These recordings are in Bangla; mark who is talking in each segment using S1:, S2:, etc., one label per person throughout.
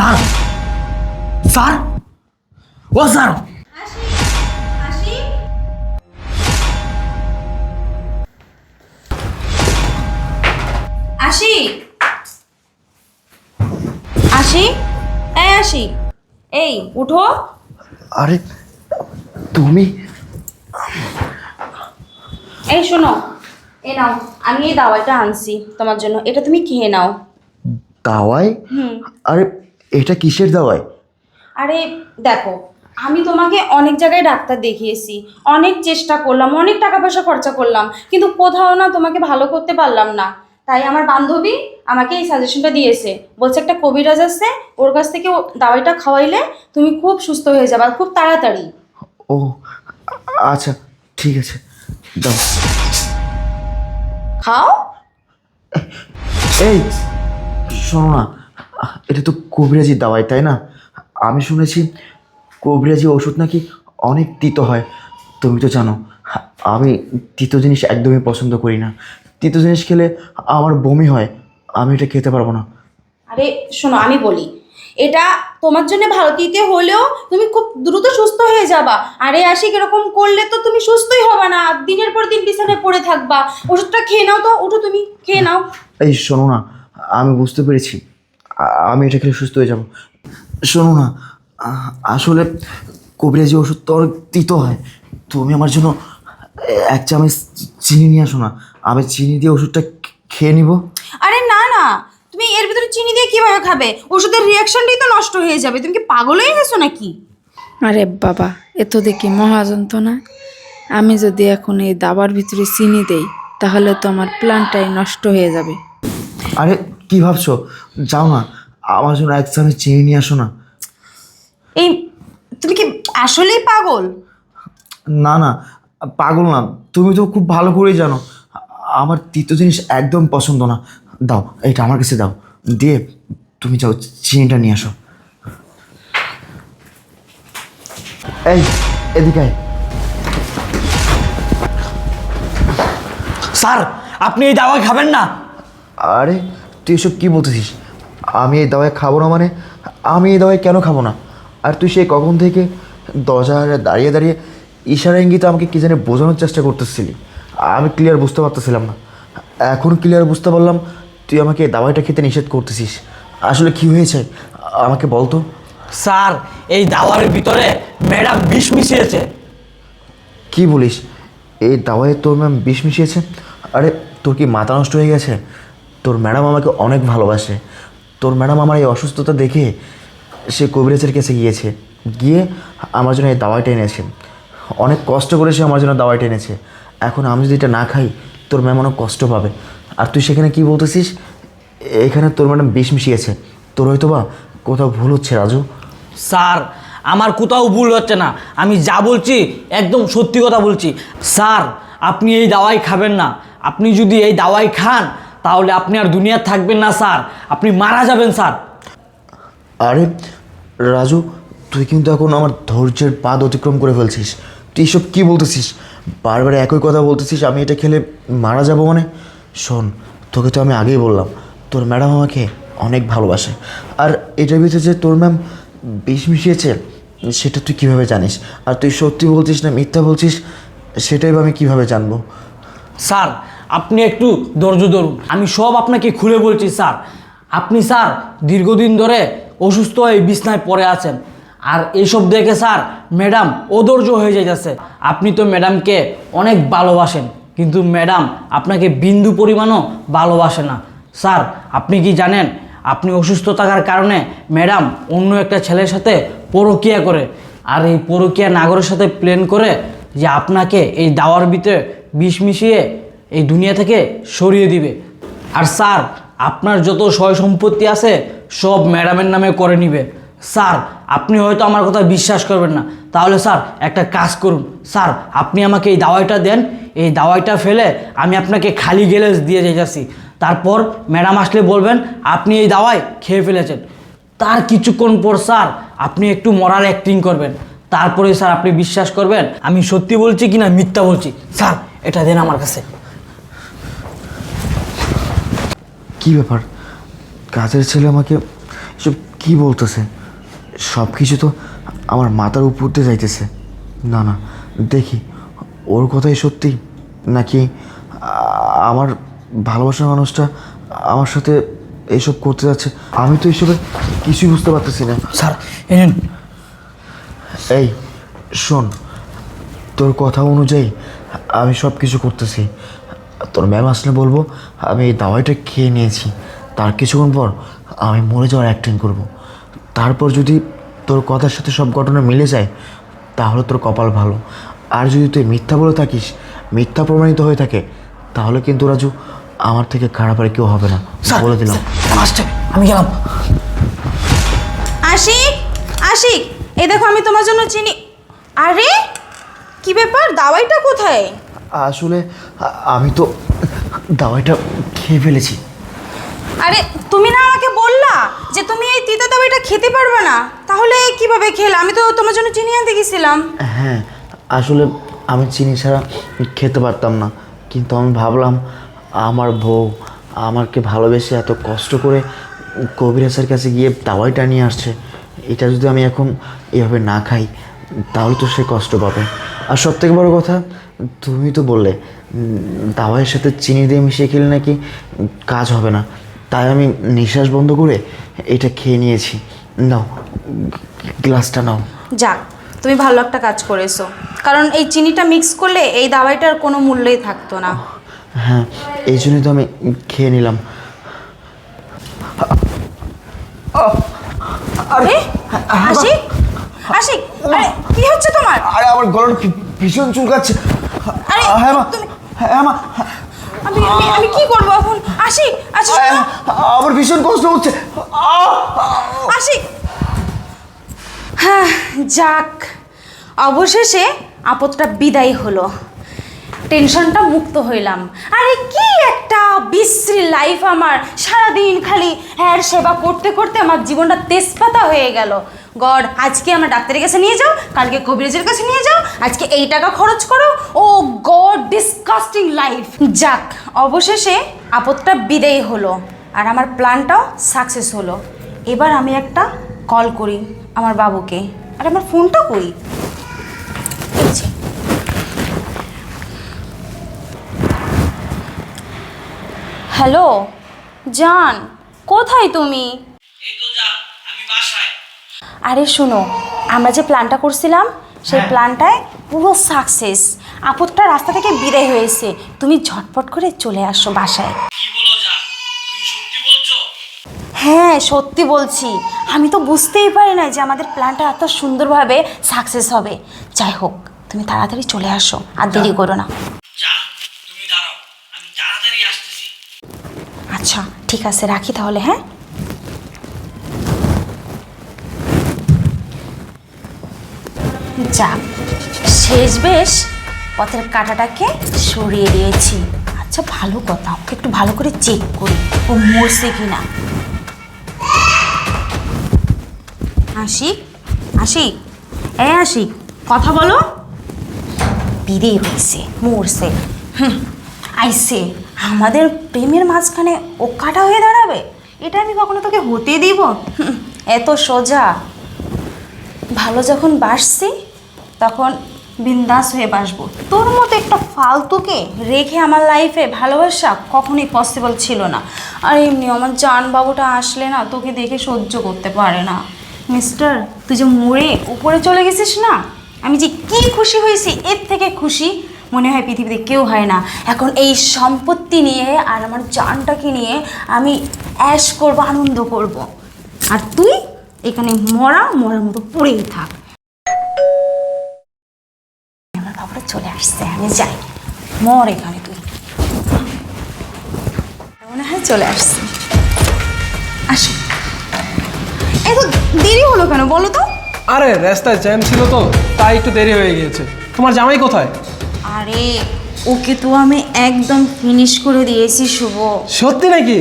S1: স্যার। স্যার? ও স্যার।
S2: আসি আসি এই আসি এই উঠো।
S1: আরে তুমি?
S2: এই শোনো এই নাও আমি এই দাওয়াটা আনছি তোমার জন্য। এটা তুমি খেয়ে নাও।
S1: দাওয়াই?
S2: হুম।
S1: আরে এটা কিসের দাওয়াই
S2: আরে দেখো আমি তোমাকে অনেক জায়গায় ডাক্তার দেখিয়েছি অনেক চেষ্টা করলাম অনেক টাকা পয়সা খরচা করলাম কিন্তু কোথাও না তোমাকে ভালো করতে পারলাম না। তাই আমার বান্ধবী আমাকে এই সাজেশনটা দিয়েছে বলছে একটা কবিরাজ আছে ওর কাছ থেকে দাওয়াইটা খাওয়াইলে তুমি খুব সুস্থ হয়ে যাবে আর খুব তাড়াতাড়ি।
S1: ও আচ্ছা ঠিক আছে দাও।
S2: খাও?
S1: এই শোনো না এটা তো কবিরাজি দাওয়াই তাই না? আমি শুনেছি কবিরাজি ওষুধ নাকি অনেক তিতো হয়। তুমি তো জানো আমি তিতো জিনিস একদমই পছন্দ করি না। তিতো জিনিস খেলে আমার বমি হয় আমি এটা খেতে পারব না।
S2: আরে শোনো আমি বলি এটা তোমার জন্য ভালো দিতে হলেও তুমি খুব দ্রুত সুস্থ হয়ে যাবা। আরে আসি এরকম করলে তো তুমি সুস্থই হবে না দিনের পর দিন বিছানায় পড়ে থাকবা। ওষুধটা খেয়ে নাও তো উঠো তুমি খেয়ে নাও।
S1: এই শোনো না আমি বুঝতে পেরেছি। আমি এটা খেলে সুস্থ হয়ে যাব। শোনো না আসলে কবিরাজি ওষুধ তো তিতো হয়। তুমি আমার জন্য এক চামচ চিনি নিয়ে আসো না। আমি চিনি দিয়ে ওষুধটা খেয়ে নিব।
S2: আরে না না। তুমি এর ভিতরে চিনি দিয়ে কীভাবে খাবে? ওষুধের রিয়াকশনটাই তো নষ্ট হয়ে যাবে। তুমি কি পাগল হয়ে গেছো নাকি?
S3: আরে বাবা এত দেখি মহাযন্ত্রণা। আমি যদি এখন এই দাবার ভিতরে চিনি দেই তাহলে তো আমার প্ল্যানটাই নষ্ট হয়ে যাবে।
S1: আরে কি ভাবছ? যাও না আমার জন্য এক চামচ চিনি নিয়ে আসো না।
S2: এই তুমি কি আসলেই পাগল?
S1: না না পাগল না তুমি তো খুব ভালো করেই জানো। আমার তিতো জিনিস একদম পছন্দ না। দাও এটা আমার কাছে দাও। দিয়ে তুমি যাও চিনিটা নিয়ে আসো। এই এদিকে
S4: স্যার আপনি এই দাওয়া খাবেন না?
S1: আরে তুই এসব কী বলতেছিস? আমি এই দাওয়ায় খাব না মানে? আমি এই দাওয়ায় কেন খাব না? আর তুই সেই কখন থেকে দরজা দাঁড়িয়ে দাঁড়িয়ে ইশারা ইঙ্গিতে আমাকে কী জানি বোঝানোর চেষ্টা করতেছিলি? আমি ক্লিয়ার বুঝতে পারতেছিলাম না। এখন ক্লিয়ার বুঝতে পারলাম তুই আমাকে এই দাওয়াইটা খেতে নিষেধ করতেছিস। আসলে কি হয়েছে? আমাকে বলতো
S4: স্যার এই দাওয়ার ভিতরে ম্যাডাম বিষ মিশিয়েছে।
S1: কি বলিস? এই দাওয়ায় তোর ম্যাম বিষ মিশিয়েছে? আরে তোর কি মাথা নষ্ট হয়ে গেছে? তোর ম্যাডাম আমাকে অনেক ভালোবাসে। তোর ম্যাডাম আমার এই অসুস্থতা দেখে সে কবিরাজের কাছে গিয়েছে। গিয়ে আমার জন্য এই দাওয়াইটা এনেছে। অনেক কষ্ট করে সে আমার জন্য দাওয়াইটা এনেছে। এখন আমি যদি এটা না খাই, তোর ম্যাম অনেক কষ্ট পাবে। আর তুই সেখানে কি বলতেছিস? এখানে তোর ম্যাডাম বিষ মিশিয়েছে। তোর হয়তো বা কোথাও ভুল হচ্ছে, রাজু।
S4: স্যার, আমার কোথাও ভুল হচ্ছে না। আমি যা বলছি, একদম সত্যি কথা বলছি। স্যার, আপনি এই দাওয়াই খাবেন না। আপনি যদি এই দাওয়াই খান তাহলে আপনি আর দুনিয়া থাকবেন না স্যার। আপনি মারা যাবেন স্যার।
S1: আরে রাজু তুই কিন্তু এখন আমার ধৈর্যের পাদ অতিক্রম করে ফেলছিস। তুই এসব কী বলতেছিস? বারবার একই কথা বলতেছিস আমি এটা খেলে মারা যাব মানে? শোন তোকে তো আমি আগেই বললাম তোর ম্যাডাম আমাকে অনেক ভালোবাসে। আর এটার ভিতরে যে তোর ম্যাম বিষ মিশিয়েছে সেটা তুই কীভাবে জানিস? আর তুই সত্যি বলছিস না মিথ্যা বলছিস সেটাই আমি কীভাবে জানব?
S4: স্যার আপনি একটু ধৈর্য ধরুন। আমি সব আপনাকে খুলে বলছি, স্যার। আপনি, স্যার, দীর্ঘদিন ধরে অসুস্থ হয়ে বিছনায় পড়ে আছেন। আর এইসব দেখে, স্যার, ম্যাডাম অধৈর্য হয়ে যাইতেছে। আপনি তো ম্যাডামকে অনেক ভালোবাসেন, কিন্তু ম্যাডাম আপনাকে বিন্দু পরিমাণও ভালোবাসে না। স্যার, আপনি কি জানেন, আপনি অসুস্থ থাকার কারণে ম্যাডাম অন্য একটা ছেলের সাথে পরকিয়া করে, আর এই পরকিয়া নাগরের সাথে প্লেন করে যে আপনাকে এই দাওয়ার ভিতরে বিষ মিশিয়ে এই দুনিয়া থেকে সরিয়ে দিবে। আর স্যার, আপনার যত সয় সম্পত্তি আছে, সব ম্যাডামের নামে করে নিবে। স্যার, আপনি হয়তো আমার কথা বিশ্বাস করবেন না। তাহলে স্যার, একটা কাজ করুন। স্যার, আপনি আমাকে এই দাওয়াইটা দেন। এই দাওয়াইটা ফেলে আমি আপনাকে খালি গ্যালেজ দিয়ে যাচ্ছি তারপর ম্যাডাম আসলে বলবেন, আপনি এই দাওয়াই খেয়ে ফেলেছেন। তার কিছুক্ষণ পর স্যার, আপনি একটু মরাল অ্যাক্টিং করবেন। তারপরে স্যার, আপনি বিশ্বাস করবেন, আমি সত্যি বলছি কি না মিথ্যা বলছি। স্যার, এটা দেন আমার কাছে।
S1: কি ব্যাপার? কাজের ছেলে আমাকে এসব কি বলতেছে? সব কিছু তো আমার মাথার উপর দিয়ে যাইতেছে। না না দেখি ওর কথাই সত্যি? নাকি আমার ভালোবাসার মানুষটা আমার সাথে এইসব করতে যাচ্ছে? আমি তো এইসবে কিছুই বুঝতে পারতেছি না।
S4: স্যার এনেন
S1: এই শোন তোর কথা অনুযায়ী আমি সব কিছু করতেছি। তোর ম্যাম আসলে বলব আমি এই দাওয়াইটা খেয়ে নিয়েছি। তার কিছুক্ষণ পর আমি মরে যাওয়ার অ্যাক্টিং করব। তারপর যদি তোর কথার সাথে সব ঘটনা মিলে যায় তাহলে তোর কপাল ভালো। আর যদি তুই মিথ্যা বলে থাকিস মিথ্যা প্রমাণিত হয়ে থাকে তাহলে কিন্তু রাজু আমার থেকে খারাপ আর কেউ হবে না। বলে দিলাম।
S4: আমি গেলাম।
S2: আশিক আশিক এই দেখো আমি তোমার জন্য চিনি। আরে কি ব্যাপার? দাওয়াইটা কোথায়?
S1: আসলে আমি তো দাওয়াইটা খেয়ে ফেলেছি।
S2: আরে তুমি না আমাকে বললা যে তুমি এই তিতা দাওয়াইটা খেতে পারবে না। তাহলে কীভাবে খেলে? আমি তো তোমার জন্য চিনি আনতে গেছিলাম।
S1: হ্যাঁ আসলে আমি চিনি ছাড়া খেতে পারতাম না। কিন্তু আমি ভাবলাম আমার বউ আমাকে ভালোবেসে এত কষ্ট করে কবিরাজের কাছে গিয়ে দাওয়াইটা নিয়ে আসছে। এটা যদি আমি এখন এভাবে না খাই তাহলে তো সে কষ্ট পাবে। আর সব থেকে বড় কথা তুমি তো বললে উম, দাওয়াইয়ের সাথে চিনি দিয়ে মিশিয়ে খেলে নাকি কাজ হবে না। তাই আমি নিঃশ্বাস বন্ধ করে এটা খেয়ে নিয়েছি। নাও গ্লাসটা নাও।
S2: যাক তুমি ভালো একটা কাজ করেছ। কারণ এই চিনিটা মিক্স করলে এই দাওয়াইটার কোনো মূল্যই থাকতো না।
S1: হ্যাঁ এই জন্যই তো আমি খেয়ে নিলাম।
S2: আরে আশিক? আশিক আরে কি হচ্ছে তোমার?
S1: আরে আমার গলাটা ভী- ভীষণ চুলকাচ্ছে। হ্যাঁ মা। হ্যাঁ মা।
S2: আমি আমি কি করব এখন? আশিক
S1: হ্যাঁ, আমার ভীষণ কষ্ট হচ্ছে!
S2: আশিক হ্যাঁ যাক। অবশেষে আপদটা বিদায় হলো। টেনশনটা মুক্ত হইলাম। আরে কি একটা বিশ্রী লাইফ আমার। সারাদিন খালি হ্যাঁ সেবা করতে করতে আমার জীবনটা তেজপাতা হয়ে গেল। গড, আজকে আমার ডাক্তারের কাছে নিয়ে যাও, কালকে কবিরাজের কাছে নিয়ে যাও, আজকে এই টাকা খরচ করো। ও গড ডিসকাস্টিং লাইফ যাক, অবশেষে আপদটা বিদায় হলো, আর আমার প্ল্যানটাও সাকসেস হলো। এবার আমি একটা কল করি আমার বাবুকে, আর আমার ফোনটা করি। হ্যালো, জান, কোথায় তুমি? আরে শোনো আমরা যে প্ল্যানটা করছিলাম সেই প্ল্যানটায় পুরো সাকসেস আপদটা রাস্তা থেকে বিদায় হয়েছে। তুমি ঝটপট করে চলে আসো বাসায়। হ্যাঁ সত্যি বলছি। আমি তো বুঝতেই পারি না যে আমাদের প্ল্যানটা এত সুন্দরভাবে সাকসেস হবে। যাই হোক তুমি তাড়াতাড়ি চলে আসো আর দেরি করো না। আচ্ছা ঠিক আছে রাখি তাহলে হ্যাঁ? যাক শেষ বেশ, পথের কাঁটাটাকে সরিয়ে দিয়েছি। আচ্ছা ভালো কথা ওকে একটু ভালো করে চেক করি, ও মরছে কি না আশিক আশিক, এ আশিক, কথা বলো। বিদেই হয়েছে, মরছে। হুম আইসে আমাদের প্রেমের মাঝখানে ও কাটা হয়ে দাঁড়াবে? এটা আমি কখনো তোকে হতে দিব? এত সোজা। ভালো যখন বাসছি, তখন বিন্দাস হয়ে বাসবো। তোর মতো একটা ফালতুকে রেখে আমার লাইফে ভালোবাসা কখনোই পসিবল ছিল না। আর এমনি আমার জান বাবুটা আসলে না তোকে দেখে সহ্য করতে পারে না। মিস্টার তুই যে মরে উপরে চলে গেছিস না? আমি যে কি খুশি হয়েছি, এর থেকে খুশি মনে হয় পৃথিবীতে কেউ হয় না। এখন এই সম্পত্তি নিয়ে আর আমার জানটাকে নিয়ে আমি অ্যাশ করব, আনন্দ করব। আর তুই? এখানে মরা মরার মতো পড়েই থাক। আমার বাবারা চলে আসছে আমি যাই। মর এখানে তুই। মনে হয় চলে আসছে। আসো। এত দেরি হলো কেন বলো তো?
S5: আরে রাস্তায় জ্যাম ছিল তো তাই একটু দেরি হয়ে গিয়েছে। তোমার জামাই কোথায়?
S2: আরে ওকে তো আমি একদম ফিনিশ করে দিয়েছি শুভ।
S5: সত্যি নাকি?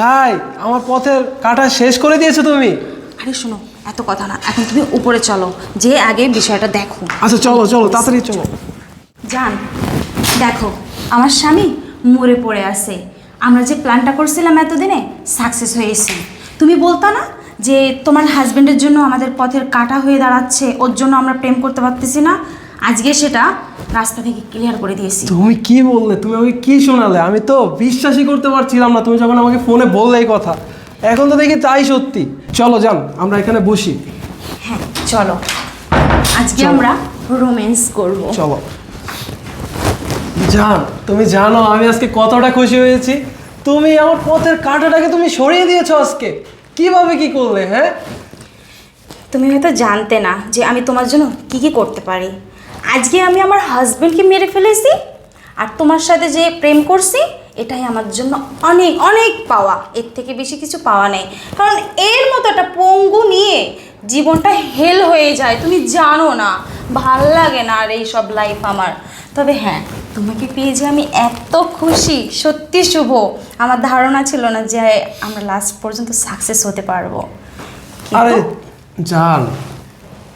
S5: তাই আমার পথের কাটা শেষ করে দিয়েছ তুমি?
S2: আরে শোনো এত কথা না। এখন তুমি উপরে চলো যে আগে বিষয়টা দেখো।
S5: আচ্ছা চলো চলো তাড়াতাড়ি চলো।
S2: জান দেখো আমার স্বামী মরে পড়ে আছে। আমরা যে প্ল্যানটা করছিলাম এতদিনে সাকসেস হয়েছি। তুমি বলতা না যে তোমার হাজবেন্ডের জন্য আমাদের পথের কাটা হয়ে দাঁড়াচ্ছে ওর জন্য আমরা প্রেম করতে পারতেছি না? আজকে সেটা রাস্তা থেকে ক্লিয়ার করে দিয়েছি।
S5: তুমি কি বললে? তুমি আমাকে কি শোনালে? আমি তো বিশ্বাসই করতে পারছিলাম না। তুমি যখন আমাকে ফোনে বললে এই কথা। এখন তো দেখি তাই সত্যি। চলো যান আমরা এখানে বসি।
S2: হ্যাঁ চলো। আজকে আমরা রোম্যান্স করব।
S5: চলো। জান তুমি জানো আমি আজকে কতটা খুশি হয়েছি। তুমি আমার পথের কাঁটাটাকে তুমি সরিয়ে দিয়েছ আজকে। কীভাবে কি করলে হ্যাঁ?
S2: তুমি হয়তো জানতে না যে আমি তোমার জন্য কি কি করতে পারি। আজকে আমি আমার হাজবেন্ডকে মেরে ফেলেছি আর তোমার সাথে যে প্রেম করছি এটাই আমার জন্য অনেক অনেক পাওয়া। এর থেকে বেশি কিছু পাওয়া নেই। কারণ এর মতো একটা পঙ্গু নিয়ে জীবনটা হেল হয়ে যায়, তুমি জানো না। ভালো লাগে না আর এই সব লাইফ আমার। তবে হ্যাঁ তোমাকে পেয়ে যে আমি এত খুশি, সত্যি শুভ। আমার ধারণা ছিল না যে আমরা লাস্ট পর্যন্ত সাকসেস হতে পারব।
S5: আরে, জান,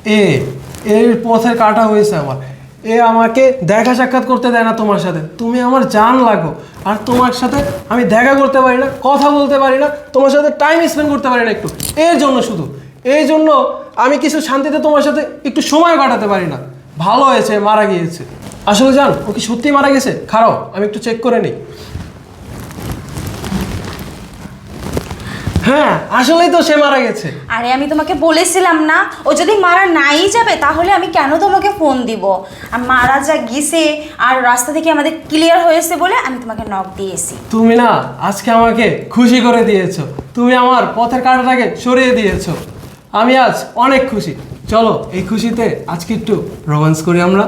S5: এ, এর পথের কাটা হয়েছে আমার। এ আমাকে দেখা সাক্ষাৎ করতে দেয় না তোমার সাথে। তুমি আমার জান লাগো। আর তোমার সাথে আমি দেখা করতে পারি না, কথা বলতে পারি না, তোমার সাথে টাইম স্পেন্ড করতে পারি না একটু। এর জন্য শুধু। এই জন্য আমি কিছু শান্তিতে তোমার সাথে একটু সময় কাটাতে পারি না। ভালো হয়েছে, মারা গিয়েছে। আসলে জান, ও কি সত্যি মারা গেছে? খারাপ, আমি একটু চেক করে নিই। হ্যাঁ আসলেই তো সে মারা গেছে।
S2: আরে আমি তোমাকে বলেছিলাম না ও যদি মারা নাই যাবে তাহলে আমি কেন তোমাকে ফোন দিব? আর মারা যা গিয়েছে আর রাস্তা থেকে আমাদের ক্লিয়ার হয়েছে বলে আমি তোমাকে নক দিয়েছি।
S5: তুমি না আজকে আমাকে খুশি করে দিয়েছ। তুমি আমার পথের কাঁটাটাকে সরিয়ে দিয়েছ। আমি আজ অনেক খুশি। চলো এই খুশিতে আজকে একটু রোমান্স করি আমরা।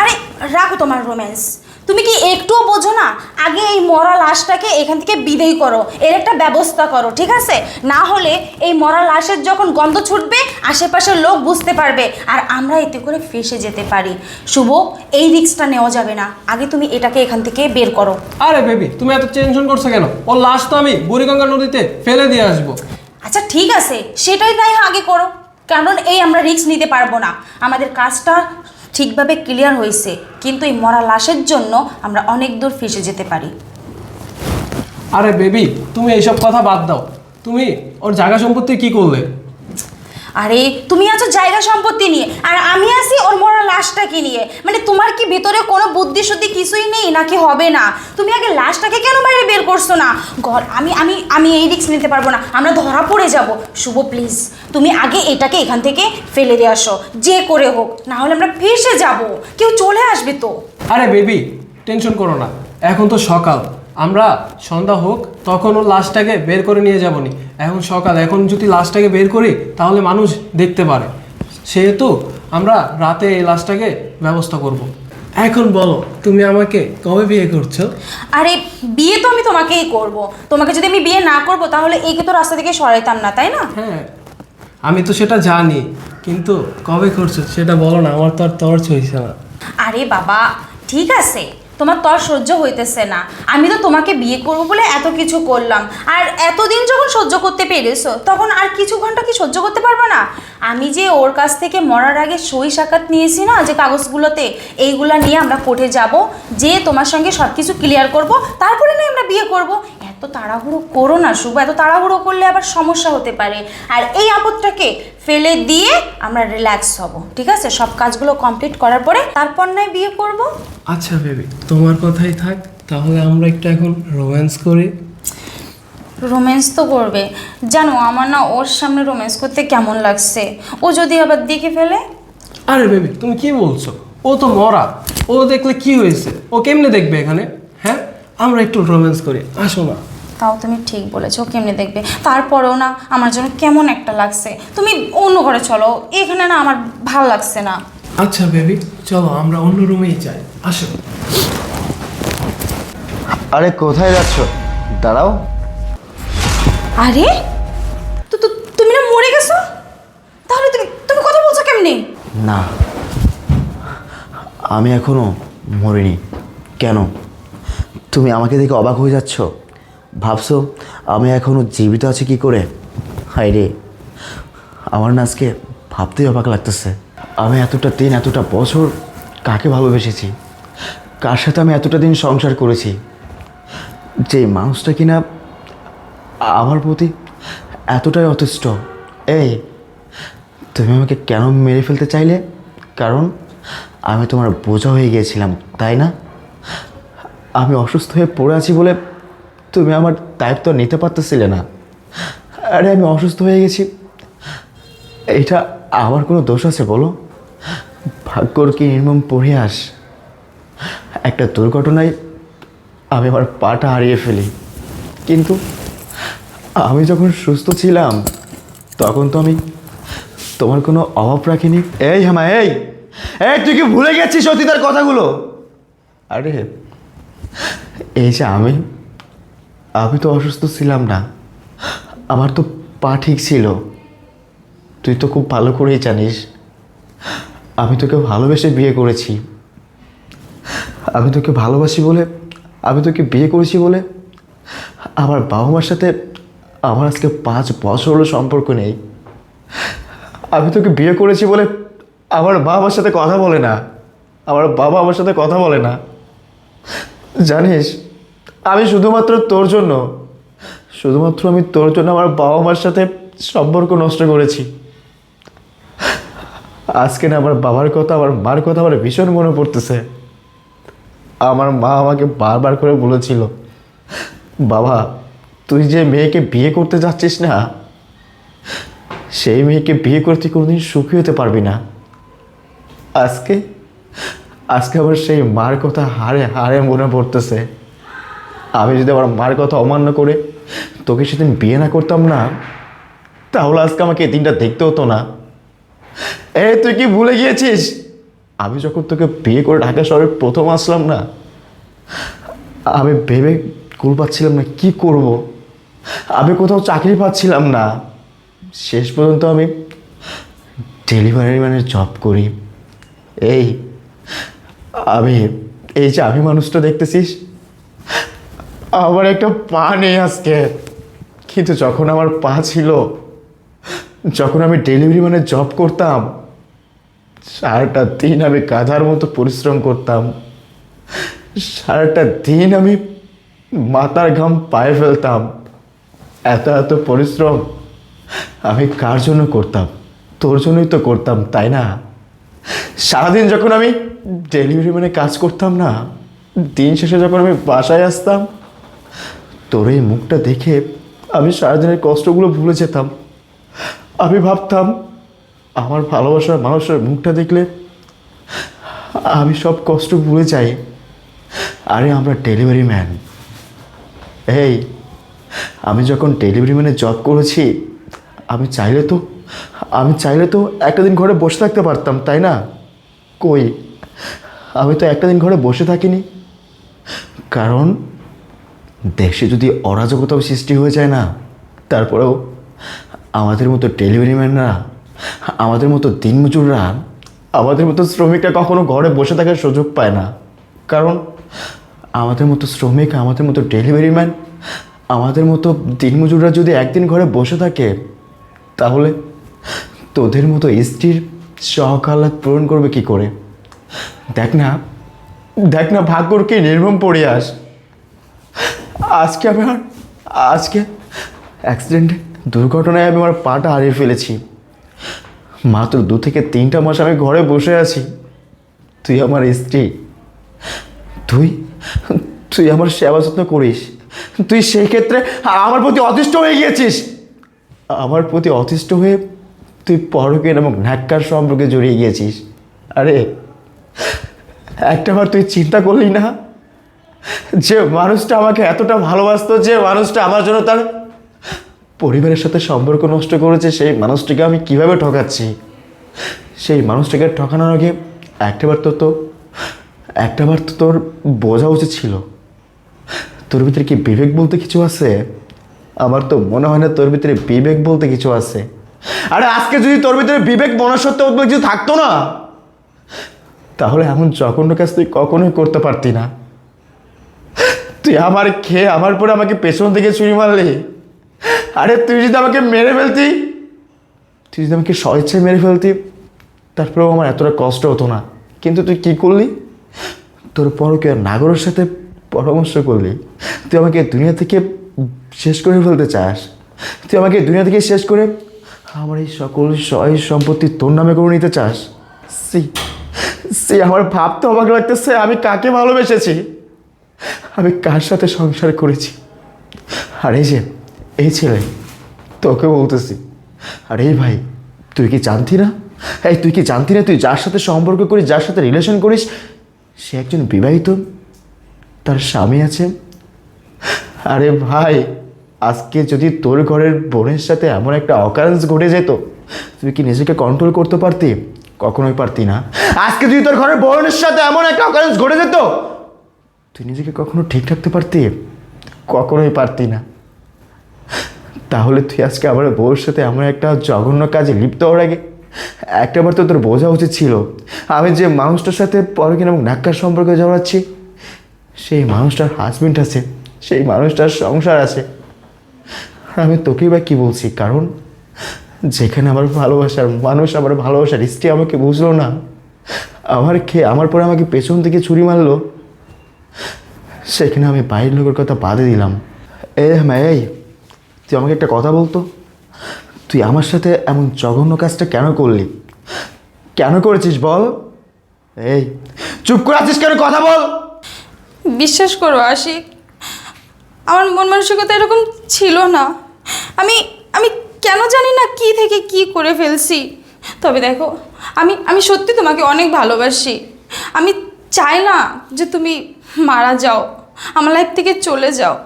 S2: আরে রাখো তোমার রোম্যান্স তুমি কি একটুও বোঝো না? আগে এই মরা লাশটাকে এখান থেকে বিদেয় করো। এর একটা ব্যবস্থা করো ঠিক আছে? না হলে এই মরা লাশের যখন গন্ধ ছুটবে আশেপাশের লোক বুঝতে পারবে আর আমরা এতে করে ফেসে যেতে পারি। শুভ এই রিক্সটা নেওয়া যাবে না। আগে তুমি এটাকে এখান থেকে বের করো।
S5: আরে বেবি তুমি এত টেনশন করছ কেন? ওর লাশ তো আমি বুড়িগঙ্গা নদীতে ফেলে দিয়ে আসব।
S2: আচ্ছা ঠিক আছে। সেটাই তাই আগে করো। কারণ এই আমরা রিস্ক নিতে পারব না। আমাদের কাজটা ঠিকভাবে ক্লিয়ার হয়েছে, কিন্তু এই মরা লাশের জন্য আমরা অনেক দূর ফেসে যেতে পারি।
S5: আরে বেবি, তুমি এইসব কথা বাদ দাও। তুমি ওর জায়গা সম্পত্তি কি করলে?
S2: আরে, তুমি আছো জায়গা সম্পত্তি নিয়ে, আর আমি আছি ওর মরা লাশটাকে নিয়ে। মানে তোমার কি ভিতরে কোনো বুদ্ধি শুদ্ধি কিছুই নেই, নাকি হবে না? তুমি আগে লাশটাকে কেন বাইরে বের করছ না? ঘর, আমি আমি আমি এই রিস্ক নিতে পারব না, আমরা ধরা পড়ে যাব। শুভ, প্লিজ, তুমি আগে এটাকে এখান থেকে ফেলে দিয়ে আসো, যে করে হোক, না হলে আমরা ফেসে যাব। কেউ চলে আসবে তো।
S5: আরে বেবি, টেনশন করো না, এখন তো সকাল। আমরা সন্ধ্যা হোক তখন ওর লাশটাকে বের করে নিয়ে যাব নি এখন সকাল এখন যদি লাশটাকে বের করি তাহলে মানুষ দেখতে পারে। সেহেতু আমরা রাতে এই লাশটাকে ব্যবস্থা করব। এখন বলো তুমি আমাকে কবে বিয়ে করছ?
S2: আরে বিয়ে তো আমি তোমাকেই করব। তোমাকে যদি আমি বিয়ে না করব তাহলে একে তো রাস্তা থেকে সরাইতাম না তাই না?
S5: হ্যাঁ আমি তো সেটা জানি কিন্তু কবে করছ সেটা বলো না আমার তো আর তর্চ হয়েছে না।
S2: আরে বাবা ঠিক আছে। তোমার তর সহ্য হইতেছে না। আমি তো তোমাকে বিয়ে করব বলে এত কিছু করলাম। আর এতদিন যখন সহ্য করতে পেরেছ, তখন আর কিছু ঘণ্টা কি সহ্য করতে পারবে না? আমি যে ওর কাছ থেকে মরার আগে সই সাক্ষাৎ নিয়েছি না, যে কাগজগুলোতে এইগুলা নিয়ে আমরা কোর্টে যাব, যে তোমার সঙ্গে সব কিছু ক্লিয়ার করব, তারপরে না আমরা বিয়ে করব তাড়াহুড়ো করো না শুভ। এত তাড়াহুড়ো করলে আবার সমস্যা হতে পারে। আর এই আপদটাকে ফেলে দিয়ে আমরা রিল্যাক্স হব ঠিক আছে? সব কাজগুলো কমপ্লিট করার পরে তারপর নয় বিয়ে করব।
S5: আচ্ছা বেবি তোমার কথাই থাক। তাহলে আমরা একটু এখন রোম্যান্স করি।
S2: রোম্যান্স তো করবে। জানো আমার না ওর সামনে রোম্যান্স করতে কেমন লাগছে? ও যদি আবার দেখে ফেলে?
S5: আরে বেবি তুমি কি বলছো? ও তো মরা। ও দেখলে কি হয়েছে? ও কেমনে দেখবে এখানে? হ্যাঁ? আমরা একটু রোম্যান্স করি। আসো না
S2: তাও তুমি ঠিক বলেছ ও কেমনে দেখবে? তারপরেও না আমার জন্য কেমন একটা লাগছে। তুমি অন্য ঘরে চলো এখানে না আমার ভালো লাগছে না।
S5: আচ্ছা বেবি চলো আমরা অন্য রুমেই যাই আসো।
S1: আরে কোথায় যাচ্ছ? দাঁড়াও।
S2: আরে তো তো- তুমি না মরে গেছো? তাহলে তুমি তুমি কথা বলছো কেমনি?
S1: না আমি এখনও মরিনি। কেন? তুমি আমাকে দেখে অবাক হয়ে যাচ্ছ? ভাবছ আমি এখনও জীবিত আছি কি করে? হাই রে। আমার না আজকে ভাবতেই অবাক লাগতেছে। আমি এতটা দিন, এতটা বছর কাকে ভালোবেসেছি? কার সাথে আমি এতটা দিন সংসার করেছি? যে মানুষটা কিনা আমার প্রতি এতটাই অতিষ্ঠ। এই, তুমি আমাকে কেন মেরে ফেলতে চাইলে? কারণ আমি তোমার বোঝা হয়ে গিয়েছিলাম, তাই না? আমি অসুস্থ হয়ে পড়ে আছি বলে তুমি আমার দায়িত্ব নিতে পারতেছিলে না। আরে, আমি অসুস্থ হয়ে গেছি। এটা আমার কোনো দোষ আছে বলো? ভাগ্যর কি নির্মম পরিহাস একটা দুর্ঘটনায় আমি আমার পাটা হারিয়ে ফেলি। কিন্তু আমি যখন সুস্থ ছিলাম, তখন তো আমি তোমার কোনো অভাব রাখিনি। এই হামা, এই! এই, তুই কি ভুলে গেছিস অতীতের কথাগুলো? আরে, এই যে আমি আমি তো অসুস্থ ছিলাম না। আমার তো পা ঠিক ছিল। তুই তো খুব ভালো করেই জানিস। আমি তোকে ভালোবেসে বিয়ে করেছি। আমি তোকে ভালোবাসি বলে, আমি তোকে বিয়ে করেছি বলে। আমার বাবা মার সাথে আমার আজকে পাঁচ বছর হলো সম্পর্ক নেই। আমি তোকে বিয়ে করেছি বলে আমার মা আমার সাথে কথা বলে না। আমার বাবা আমার সাথে কথা বলে না। জানিস আমি শুধুমাত্র তোর জন্য, শুধুমাত্র আমি তোর জন্য আমার বাবা মার সাথে সম্পর্ক নষ্ট করেছি। আজকে না আমার বাবার কথা, আমার মার কথা আমার ভীষণ মনে পড়তেছে। আমার মা আমাকে বারবার করে বলেছিল, বাবা, তুই যে মেয়েকে বিয়ে করতে যাচ্ছিস না, সেই মেয়েকে বিয়ে করতে কোনোদিন সুখী হতে পারবি না। আজকে আজকে আবার সেই মার কথা হারে হারে মনে পড়তেছে। আমি যদি আমার মার কথা অমান্য করে তোকে সেদিন বিয়ে না করতাম না, তাহলে আজকে আমাকে দিনটা দেখতে হতো না। এ, তুই কি ভুলে গিয়েছিস? আমি যখন তোকে বিয়ে করে ঢাকা শহরে প্রথম আসলাম না, আমি ভেবে কুল পাচ্ছিলাম না কি করব। আমি কোথাও চাকরি পাচ্ছিলাম না। শেষ পর্যন্ত আমি ডেলিভারি মানে জব করি। এই, আমি, এই যে আমি মানুষটা দেখতেছিস আমার একটা পা নেই আজকে। কিন্তু যখন আমার পা ছিল, যখন আমি ডেলিভারি মানে জব করতাম, সারাটা দিন আমি গাধার মতো পরিশ্রম করতাম। সারাটা দিন আমি মাথার ঘাম পায়ে ফেলতাম। এত এত পরিশ্রম আমি কার জন্য করতাম? তোর জন্যই তো করতাম, তাই না? সারাদিন যখন আমি ডেলিভারি মানে কাজ করতাম না, দিন শেষে যখন আমি বাসায় আসতাম তোর এই মুখটা দেখে আমি সারাদিনের কষ্টগুলো ভুলে যেতাম। আমি ভাবতাম, আমার ভালোবাসার মানুষের মুখটা দেখলে আমি সব কষ্ট ভুলে যাই। আরে, আমরা ডেলিভারি ম্যান। এই, আমি যখন ডেলিভারি ম্যানে জব করেছি, আমি চাইলে তো, আমি চাইলে তো একটা দিন ঘরে বসে থাকতে পারতাম, তাই না? কই, আমি তো একটা দিন ঘরে বসে থাকিনি। কারণ দেশে যদি অরাজকতাও সৃষ্টি হয়ে যায় না, তারপরেও আমাদের মতো ডেলিভারি ম্যানরা, আমাদের মতো দিনমজুররা, আমাদের মতো শ্রমিকরা কখনো ঘরে বসে থাকার সুযোগ পায় না। কারণ আমাদের মতো শ্রমিক, আমাদের মতো ডেলিভারি ম্যান, আমাদের মতো দিনমজুররা যদি একদিন ঘরে বসে থাকে, তাহলে তোদের মতো স্ত্রীর আহ্লাদ পূরণ করবে কি করে? দেখ না দেখ না ভাগ্যর কি নির্মম পড়িয়াস আজকে আমি আর আজকে অ্যাক্সিডেন্টে দুর্ঘটনায় আমি আমার পাটা হারিয়ে ফেলেছি। মাত্র দু থেকে তিনটা মাস আমি ঘরে বসে আছি। তুই আমার স্ত্রী। তুই তুই আমার সেবা যত্ন করিস। তুই সেই ক্ষেত্রে আমার প্রতি অতিষ্ঠ হয়ে গিয়েছিস। আমার প্রতি অতিষ্ঠ হয়ে তুই পরকের এবং ন্যাক্কার সম্পর্কে জড়িয়ে গিয়েছিস। আরে একটাবার তুই চিন্তা করলি না? যে মানুষটা আমাকে এতটা ভালোবাসতো, যে মানুষটা আমার জন্য তার পরিবারের সাথে সম্পর্ক নষ্ট করেছে, সেই মানুষটিকে আমি কীভাবে ঠকাচ্ছি? সেই মানুষটাকে ঠকানোর আগে একটাবার তো তো একটাবার তো তোর বোঝা উচিত ছিল। তোর ভিতরে কি বিবেক বলতে কিছু আছে? আমার তো মনে হয় না তোর ভিতরে বিবেক বলতে কিছু আছে। আরে আজকে যদি তোর ভিতরে বিবেক মনুষ্যত্ব কিছু থাকতো না, তাহলে এমন জঘন্য কাজ তুই কখনোই করতে পারতি না। তুই আমার খেয়ে আমার পরে আমাকে পেছন থেকে ছুরি মারলি? আরে, তুই যদি আমাকে মেরে ফেলতি, তুই যদি আমাকে স্বেচ্ছায় মেরে ফেলতি, তারপরেও আমার এতটা কষ্ট হতো না। কিন্তু তুই কি করলি? তোর পরকে নাগরের সাথে পরামর্শ করলি। তুই আমাকে দুনিয়া থেকে শেষ করে ফেলতে চাস। তুই আমাকে দুনিয়া থেকে শেষ করে আমার এই সকল সয় সম্পত্তি তোর নামে করে নিতে চাস। সি সি আমার ভাবতে অবাক লাগতেছে, আমি কাকে ভালোবেসেছি? আমি কার সাথে সংসার করেছি? আর যে, এই ছেলে, তোকে বলতেছি। আর ভাই, তুই কি জানতি না? এই তুই কি জানতি না তুই যার সাথে সম্পর্ক করিস, যার সাথে রিলেশন করিস? সে একজন বিবাহিত, তার স্বামী আছে। আরে ভাই, আজকে যদি তোর ঘরের বোনের সাথে এমন একটা অকারেন্স ঘটে যেত, তুই কি নিজেকে কন্ট্রোল করতে পারতি? কখনোই পারতি না। আজকে যদি তোর ঘরের বোনের সাথে এমন একটা অকারেন্স ঘটে যেত তুই নিজেকে কখনো ঠিক রাখতে পারতি? কখনোই পারতি না। তাহলে তুই আজকে আমার বউর সাথে আমার একটা জঘন্য কাজে লিপ্ত হওয়ার আগে একটাবার তো তোর বোঝা উচিত ছিল। আমি যে মানুষটার সাথে পরকিন এবং নাক্কার সম্পর্কে জড়াচ্ছি, সেই মানুষটার হাজবেন্ড আছে, সেই মানুষটার সংসার আছে। আমি তোকেই বা কী বলছি? কারণ যেখানে আমার ভালোবাসার মানুষ, আমার ভালোবাসার স্ত্রী আমাকে বুঝলো না, আমার খেয়ে, আমার পরে আমাকে পেছন থেকে ছুরি মারলো সেখানে আমি বাইরের লোকের কথা বাদে দিলাম। এ হ্যাঁ এই, তুই আমাকে একটা কথা বলতো? তুই আমার সাথে এমন জঘন্য কাজটা কেন করলি? কেন করেছিস বল? এই, চুপ করে আছিস কেন? কথা বল।
S2: বিশ্বাস করো আশিক, আমার মন মানসিকতা এরকম ছিল না। আমি আমি কেন জানি না কি থেকে কি করে ফেলছি। তবে দেখো, আমি আমি সত্যি তোমাকে অনেক ভালোবাসি। আমি চাই না যে তুমি মারা যাও। আমার লাইফ থেকে চলে যাও।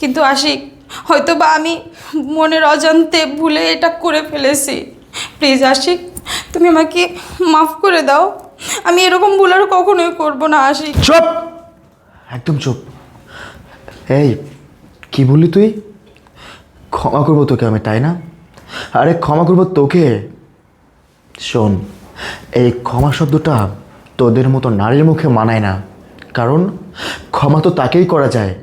S2: কিন্তু আশিক হয়তো বা আমি মনের অজান্তে ভুলে এটা করে ফেলেছি। প্লিজ আশিক, তুমি আমাকে মাফ করে দাও। আমি এরকম ভুল আর কখনোই করব না, আশিক।
S1: চুপ! একদম চুপ। এই, কি বললি তুই? ক্ষমা করব তোকে আমি, তাই না? আরে ক্ষমা করব তোকে? শোন, এই ক্ষমা শব্দটা তোদের মতো নারীর মুখে মানায় না। কারণ ক্ষমা তো তাকেই করা যায়।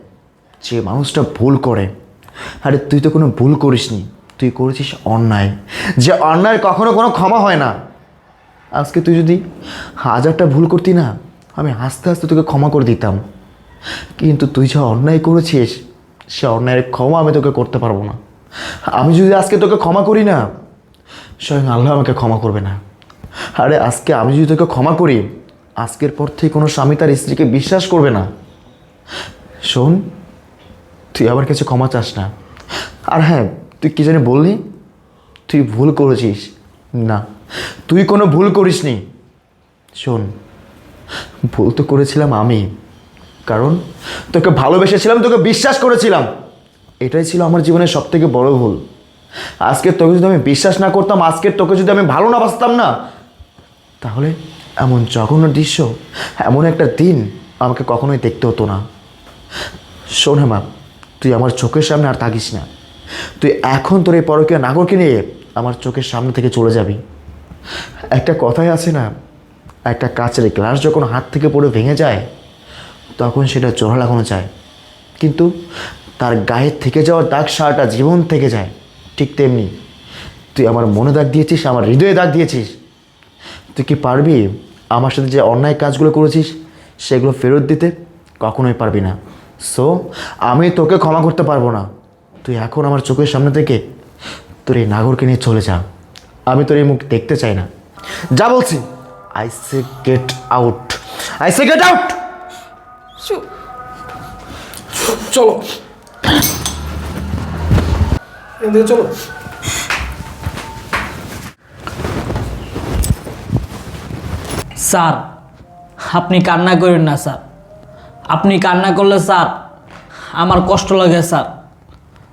S1: যে মানুষটা ভুল করে। আরে তুই তো কোনো ভুল করিসনি। তুই করেছিস অন্যায়। যে অন্যায় কখনো কোনো ক্ষমা হয় না। আজকে তুই যদি হাজারটা ভুল করতি না, আমি আস্তে আস্তে তোকে ক্ষমা করে দিতাম। কিন্তু তুই যা অন্যায় করেছিস, সে অন্যায়ের ক্ষমা আমি তোকে করতে পারব না। আমি যদি আজকে তোকে ক্ষমা করি না, স্বয়ং আল্লাহ আমাকে ক্ষমা করবে না। আরে আজকে আমি যদি তোকে ক্ষমা করি আজকের পর থেকে কোনো স্বামী তার স্ত্রীকে বিশ্বাস করবে না। শোন, তুই আমার কাছে ক্ষমা চাস না। আর হ্যাঁ তুই কি জানি বললি? তুই ভুল করেছিস। না, তুই কোনো ভুল করিসনি। শোন, ভুল তো করেছিলাম আমি। কারণ তোকে ভালোবেসেছিলাম, তোকে বিশ্বাস করেছিলাম। এটাই ছিল আমার জীবনের সব থেকে বড় ভুল। আজকে তোকে যদি আমি বিশ্বাস না করতাম আজকে তোকে যদি আমি ভালো না বাসতাম না, তাহলে এমন জঘন্য দৃশ্য, এমন একটা দিন আমাকে কখনোই দেখতে হতো না। শোন হেমা, তুই আমার চোখের সামনে আর থাকিস না। তুই এখন তোর এই পরকীয় নাগরকে নিয়ে আমার চোখের সামনে থেকে চলে যাবি। একটা কথাই আছে না, একটা কাচের গ্লাস যখন হাত থেকে পড়ে ভেঙে যায়, তখন সেটা জোড়া লাগানো যায়। কিন্তু তার গায়ের থেকে যাওয়ার দাগ সারাটা জীবন থেকে যায়, ঠিক তেমনি তুই আমার মনে দাগ দিয়েছিস, আমার হৃদয়ে দাগ দিয়েছিস। তুই কি পারবি আমার সাথে যে অন্যায় কাজগুলো করেছিস সেগুলো ফেরত দিতে? কখনোই পারবি না। সো আমি তোকে ক্ষমা করতে পারব না। তুই এখন আমার চোখের সামনে থেকে তোর এই নাগরকে নিয়ে চলে যা। আমি তোর এই মুখ দেখতে চাই না। যা বলছি। I say get out I say get out
S2: চুপ
S5: চলো। চলো।
S4: স্যার, আপনি কান্না করেন না, স্যার। আপনি কান্না করলে, স্যার, আমার কষ্ট লাগে, স্যার।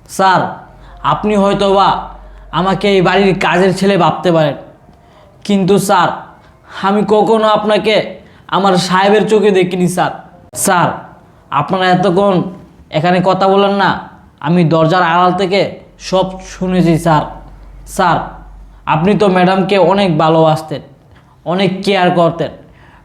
S4: স্যার, আপনি হয়তো বা আমাকে এই বাড়ির কাজের ছেলে ভাবতে পারেন। কিন্তু, স্যার, আমি কখনো আপনাকে আমার সাহেবের চোখে দেখিনি, স্যার। স্যার, আপনারা এতক্ষণ এখানে কথা বলেন না, আমি দরজার আড়াল থেকে সব শুনেছি, স্যার। স্যার, আপনি তো ম্যাডামকে অনেক ভালোবাসতেন। অনেক কেয়ার করতেন।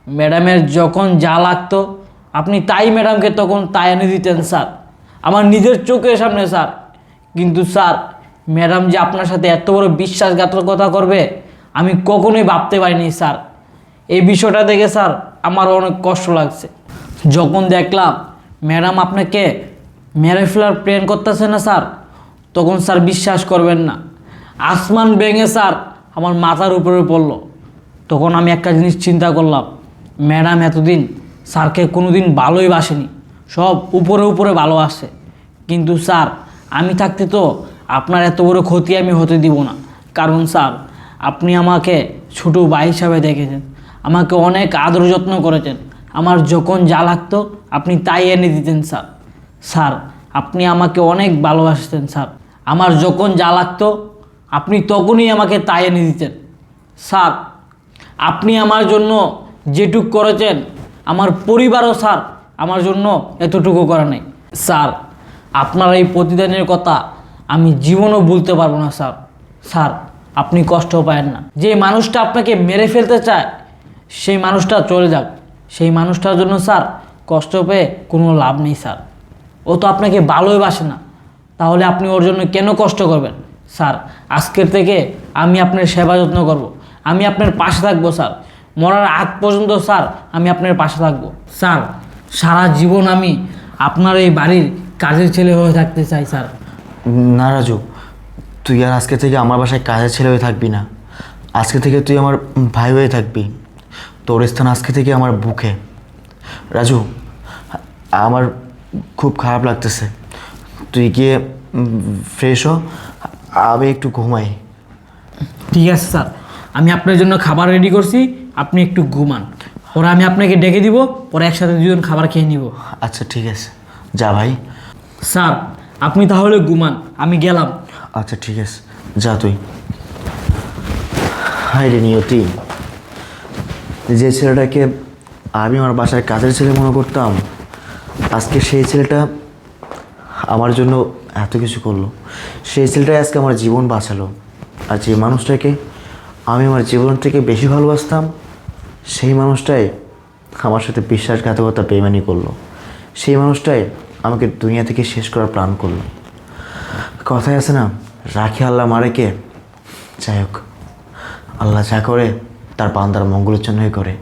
S4: ম্যাডামের যখন যা লাগতো, আপনি তাই ম্যাডামকে তখন তাই এনে দিতেন, স্যার। আমার নিজের চোখের সামনে, স্যার। কিন্তু, স্যার, ম্যাডাম যে আপনার সাথে এত বড় বিশ্বাসঘাতকতা করবে, আমি কখনোই ভাবতে পারিনি, স্যার। এই বিষয়টা দেখে, স্যার আমার অনেক কষ্ট লাগছে। যখন দেখলাম ম্যাডাম আপনাকে মেরে ফেলার প্ল্যান করতেছে না, স্যার, তখন, স্যার, বিশ্বাস করবেন না। আসমান ভেঙে, স্যার, আমার মাথার উপরে পড়ল। তখন আমি একটা জিনিস চিন্তা করলাম, ম্যাডাম, এতদিন স্যারকে কোনো দিন ভালোই বাসেনি। সব উপরে উপরে ভালো আসে কিন্তু স্যার, আমি থাকতে তো আপনার এত বড় ক্ষতি আমি হতে দিব না। কারণ স্যার, আপনি আমাকে ছোটো ভাই হিসাবে দেখেছেন। আমাকে অনেক আদর যত্ন করেছেন। আমার যখন যা লাগতো, আপনি তাই এনে দিতেন স্যার। স্যার, আপনি আমাকে অনেক ভালোবাসতেন স্যার। আমার যখন যা লাগতো, আপনি তখনই আমাকে তাই এনে দিতেন। স্যার আপনি আমার জন্য যেটুক করেছেন, আমার পরিবারও স্যার আমার জন্য এতটুকু করে নাই। স্যার, আপনার এই প্রতিদানের কথা আমি জীবনও ভুলতে পারব না, স্যার। স্যার, আপনি কষ্ট পায়েন না। যে মানুষটা আপনাকে মেরে ফেলতে চায়, সেই মানুষটা চলে যাক। সেই মানুষটার জন্য, স্যার, কষ্ট পেয়ে কোনো লাভ নেই, স্যার। ও তো আপনাকে ভালোই বাসে না। তাহলে আপনি ওর জন্য কেন কষ্ট করবেন? স্যার, আজকের থেকে আমি আপনার সেবা যত্ন করব। আমি আপনার পাশে থাকব স্যার। মরার আগ পর্যন্ত স্যার আমি আপনার পাশে থাকব। স্যার সারা জীবন আমি আপনার এই বাড়ির কাজের ছেলে হয়ে থাকতে চাই স্যার।
S1: না রাজু তুই আর আজকে থেকে আমার বাসায় কাজের ছেলে হয়ে থাকবি না। আজকে থেকে তুই আমার ভাই হয়ে থাকবি। তোর স্থান আজকে থেকে আমার বুকে। রাজু আমার খুব খারাপ লাগতেছে। তুই গিয়ে ফ্রেশ হ আমি একটু ঘুমাই।
S4: ঠিক আছে স্যার। আমি আপনার জন্য খাবার রেডি করছি আপনি একটু ঘুমান। পরে আমি আপনাকে ডেকে দিব পরে একসাথে দুজন খাবার খেয়ে নিব।
S1: আচ্ছা ঠিক আছে। যা ভাই।
S4: স্যার আপনি তাহলে ঘুমান আমি গেলাম।
S1: আচ্ছা ঠিক আছে। যা তুই। হাই রে নিয়তি। যে ছেলেটাকে আমি আমার বাসায় কাজের ছেলে মনে করতাম আজকে সেই ছেলেটা আমার জন্য এত কিছু করল। সেই ছেলেটাই আজকে আমার জীবন বাঁচালো। আর যে মানুষটাকে আমি আমার জীবনটাকে বেশি ভালোবাসতাম। সেই মানুষটাই আমার সাথে বিশ্বাসঘাতকতা বেমানি করল। সেই মানুষটাই আমাকে দুনিয়া থেকে শেষ করার প্রাণ করল। কথায় আছে না, রাখি আল্লাহ মারেকে যাই হোক, আল্লাহ যা করে তার বান্দার মঙ্গলের জন্যই করে।